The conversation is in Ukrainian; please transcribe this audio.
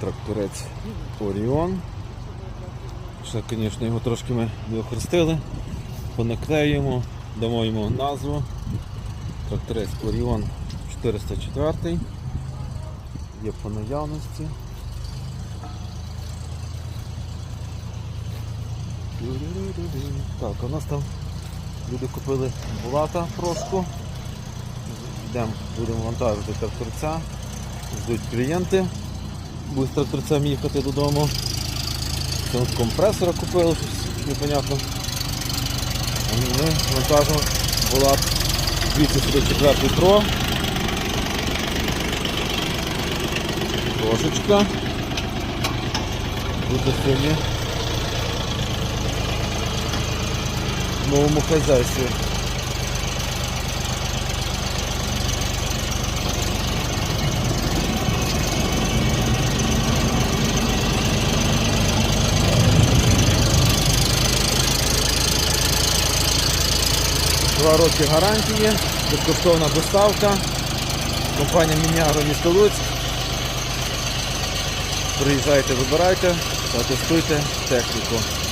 Тракторець Оріон. Ще, звісно, його трошки ми охрестили. Понаклеїмо, дамо йому назву. Тракторець Оріон 404. Є по наявності. Так, у нас там люди купили булата прошку. Йдемо, будемо вантажити тракторця. Ждуть клієнти. Будуть з тракторцем їхати додому. Там компресора купили, щось непонятно. Ми вантажимо булат 204 Pro. Трошечка. Буде сьогодні в новому хазяйстві. Два роки гарантії, безкоштовна доставка. Компанія Мінягро місто Луцьк. Приїжджайте, вибирайте та техніку.